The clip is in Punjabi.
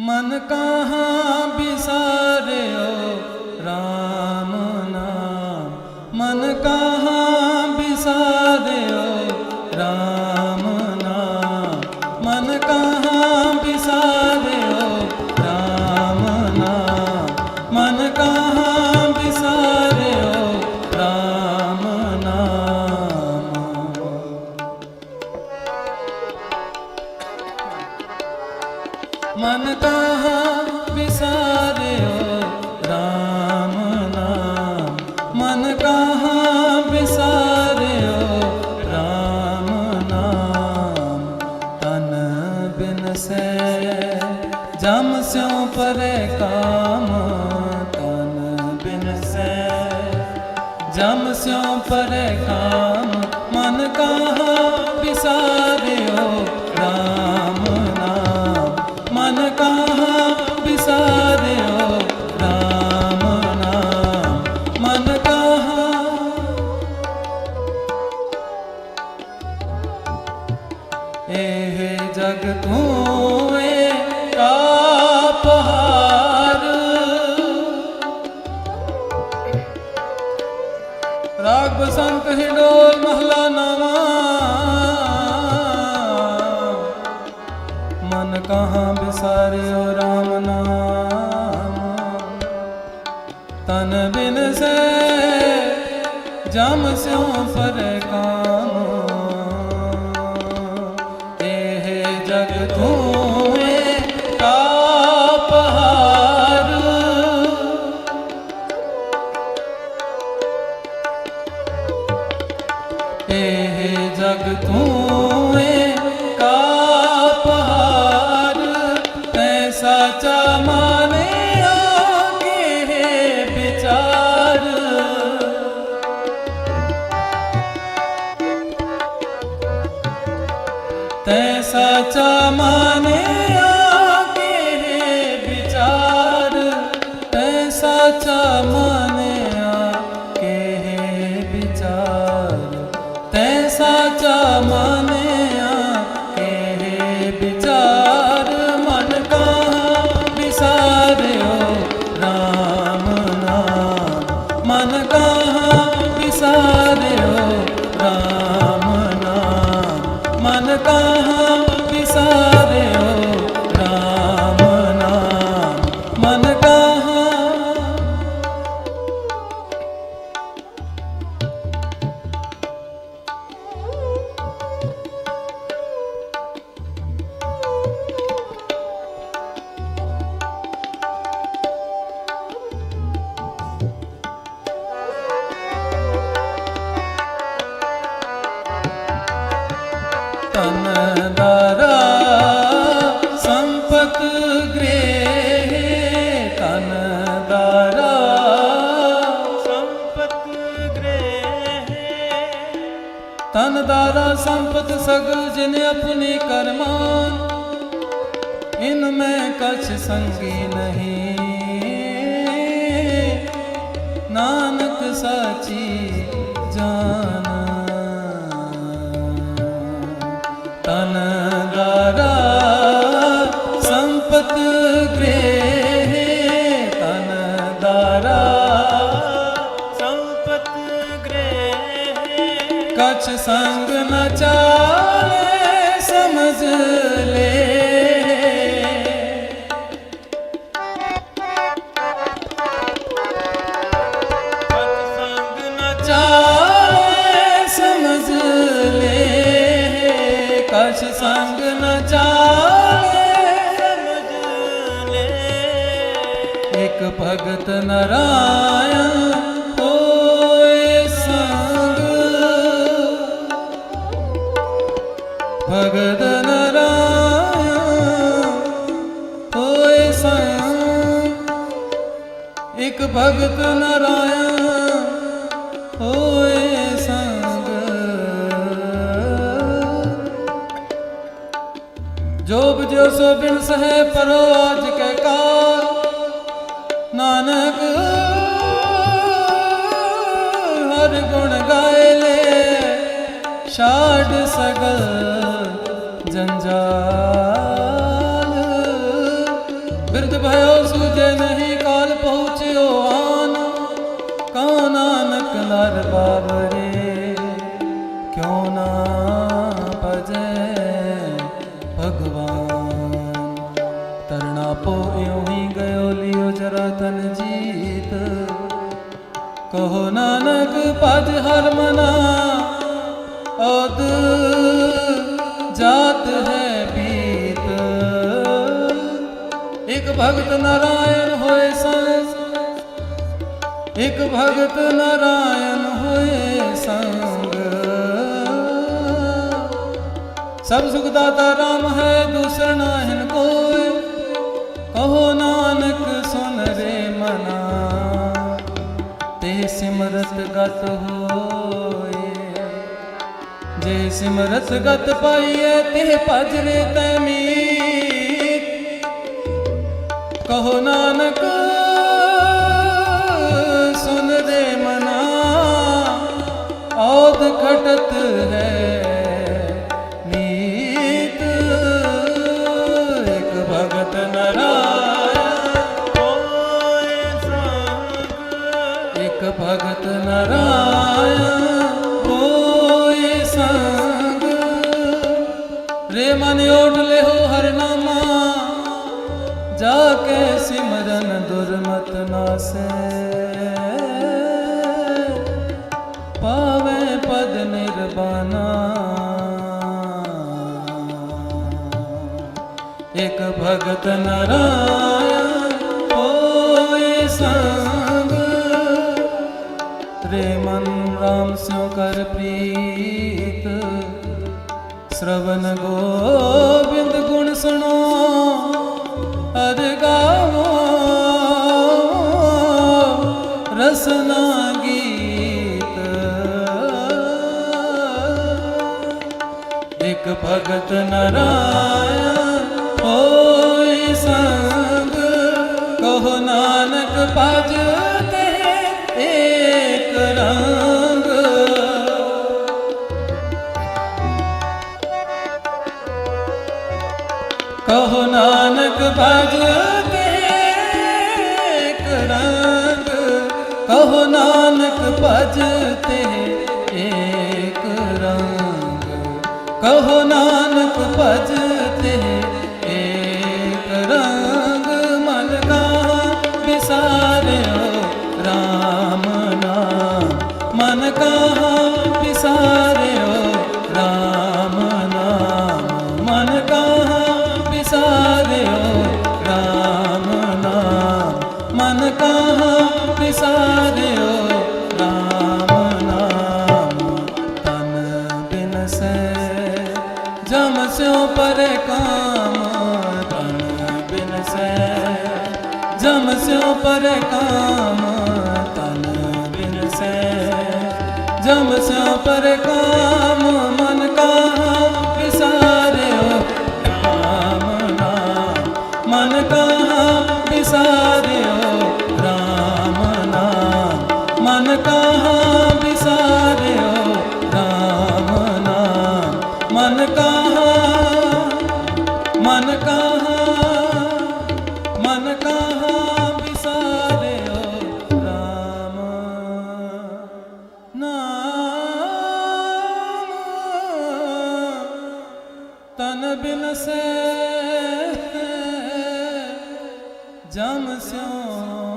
ਮਨ ਕਹਾਂ ਬਿਸਾਰਿਓ ਜਮ ਸਿਉ ਪਰੇ ਕਾਮ ਮਨ ਕਹਾ ਵਿਸਾਰਿਓ RAM ਨਾਮ। ਮਨ ਕਹਾਂ ਵਿਸਾਰਿਓ RAM ਨਾਮ। ਮਨ ਕਹਾਂ ਇਹ ਜਗ ਤੂੰ ਕਹਾਂ ਬਿਸਾਰਿਓ RAM ਨਾਮ? ਤਨ ਬਿਨ ਸੇ ਜਮ ਸਿਉ ਪਰ ਕਾਮ। ਇਹ ਜਗ ਤੂੰ ਤੈ ਸਾਚਾ ਮਨ ਕਾ ਤਨ ਦਾਰਾ ਸੰਪਤ ਗ੍ਰਹਿ ਤਨ ਦਾਰਾ ਸੰਪਤ ਗ੍ਰਹਿ। ਤਨ ਦਾਰਾ ਸੰਪਤ ਸਗਲ ਜਿਨ ਆਪਣੇ ਕਰਮਾਨ ਇਨ ਮੈਂ ਕਛ ਸੰਗੀ ਨਹੀਂ। ਨਾਨਕ ਸਾਚੀ ਜਾਨ ਸੰਪਤ ਗ੍ਰਹਿ ਤਨ ਦਾਰਾ ਸੰਪਤ ਗ੍ਰਹਿ। ਕਛ ਸੰਗ ਨ ਚਾਲੇ ਸਮਝ ਲੈ ਭਗਤ ਨਰਾਇਣ ਹੋਏ ਸੰਗ। ਭਗਤ ਨਰਾਇਣ ਹੋਏ ਸੰਗ। ਇਕ ਭਗਤ ਨਰਾਇਣ ਹੋਏ ਸੰਗ। ਜੋਬ ਜੋ ਸੋ ਬਿਨ ਸਹਿ ਪਰੋ ਆਜ ਕੇ ਕਾਲ ਨਾਨਕ, ਹਰ ਗੁਣ ਗਾਏ ਲੈ, ਛਾੜ ਸਗਲ ਜੰਜਾਲ। ਨਹੀਂ ਕਾਲ ਪਹੁੰਚਿਓ ਆਨ, ਕਉ ਨਾਨਕ ਲਰ ਬਾਬਰੇ ਕਿਉ ਨਾ ਭਜੈ ਭਗਵਾਨ। ਤਰਨਾ ਪੋ ਇਉ ਤਨ ਜੀਤ। ਕਹੋ ਨਾਨਕ, ਭਜ ਹਰ ਮਨਾ। ਔਦ ਜਾਤ ਹੈ ਬੀਤ ਇਕ ਭਗਤ ਨਾਰਾਇਣ ਹੋਏ ਸੰਸ ਇਕ ਭਗਤ ਨਾਰਾਇਣ ਹੋਏ ਸੰਗ। ਸਭ ਸੁਖ ਦਾਤਾ ਰਾਮ ਹੈ, ਦੂਸਰ ਨਾਹਿਨ ਕੋਇ। ਕਹੋ ਸਿਮਰਤ ਗਤ ਹੋਏ। ਜੇ ਸਿਮਰਤ ਗਤ ਪਾਈਐ ਤੇ ਭਜ ਰੇ ਤੈ ਮੀਤ। ਕਹੋ ਨਾਨਕ ਭਗਤ ਨਰਾਇਣ ਹੋਏ ਸੰਗ। ਰੇ ਮਨ ਓਟ ਹੋ ਹਰ ਨਾਮਾ ਜਾ ਕੇ ਸਿਮਰਨ ਦੁਰਮਤ ਨਾਸੈ। ਪਾਵੇ ਪਦ ਨਿਰਬਾਨਾ। ਇਕ ਭਗਤ ਨਰਾਇਣ ਮਨ ਰਾਮ ਕਰ ਪ੍ਰੀਤ। ਸ਼ਰਵਨ ਗੋਬਿੰਦ ਗੁਣ ਸੁਣੋ, ਅਰ ਗਾਵੋ। ਰਸਨਾ ਗੀਤ। ਇਕ ਭਗਤ ਨਰਾਇਣ ਹੋਏ ਸੰਗ, ਕਹੋ ਨਾਨਕ ਭਜ ਨਾਨਕ ਭਜ ਤੇ ਏਕ ਰੰਗ। ਕਹੋ ਨਾਨਕ ਭਜ ਪਰ ਕਾਮ ਤਨ ਬਿਨ ਜਮ ਸਿਉ ਪਰ ਕਾਮ ਤਨ ਬਿਨ ਸੇ ਜਮ ਸਿਉ